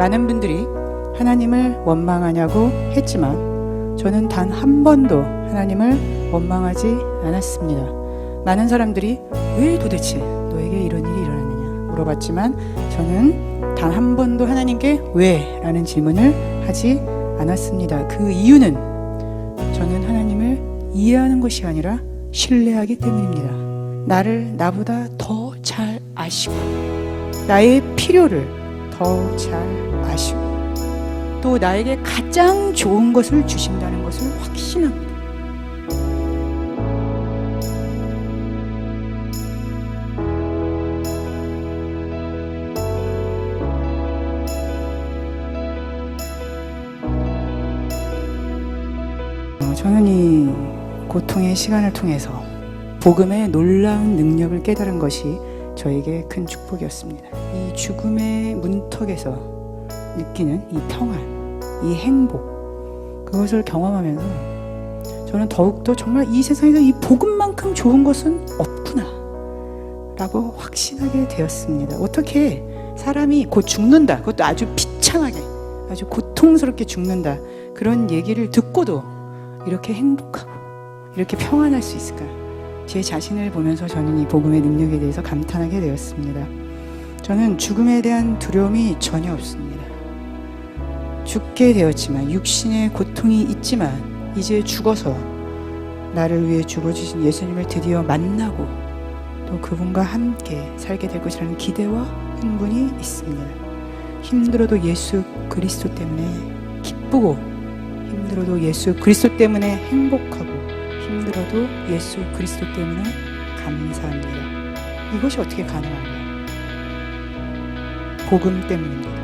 많은 분들이 하나님을 원망하냐고 했지만 저는 단 한 번도 하나님을 원망하지 않았습니다. 많은 사람들이 왜 도대체 너에게 이런 일이 일어났느냐 물어봤지만 저는 단 한 번도 하나님께 왜? 라는 질문을 하지 않았습니다. 그 이유는 저는 하나님을 이해하는 것이 아니라 신뢰하기 때문입니다. 나를 나보다 더 잘 아시고 나의 필요를 더잘 아시고 또 나에게 가장 좋은 것을 주신다는 것을 확신합니다. 어, 저는 이 고통의 시간을 통해서 복음의 놀라운 능력을 깨달은 것이 저에게 큰 축복이었습니다. 이 죽음의 문턱에서 느끼는 이 평안, 이 행복, 그것을 경험하면서 저는 더욱더 정말 이 세상에서 이 복음만큼 좋은 것은 없구나. 라고 확신하게 되었습니다. 어떻게 사람이 곧 죽는다. 그것도 아주 비참하게, 아주 고통스럽게 죽는다. 그런 얘기를 듣고도 이렇게 행복하고, 이렇게 평안할 수 있을까? 제 자신을 보면서 저는 이 복음의 능력에 대해서 감탄하게 되었습니다. 저는 죽음에 대한 두려움이 전혀 없습니다. 죽게 되었지만 육신의 고통이 있지만 이제 죽어서 나를 위해 죽어주신 예수님을 드디어 만나고 또 그분과 함께 살게 될 것이라는 기대와 흥분이 있습니다. 힘들어도 예수 그리스도 때문에 기쁘고 힘들어도 예수 그리스도 때문에 행복하고 힘들어도 예수 그리스도 때문에 감사합니다. 이것이 어떻게 가능한가요? 복음 때문입니다.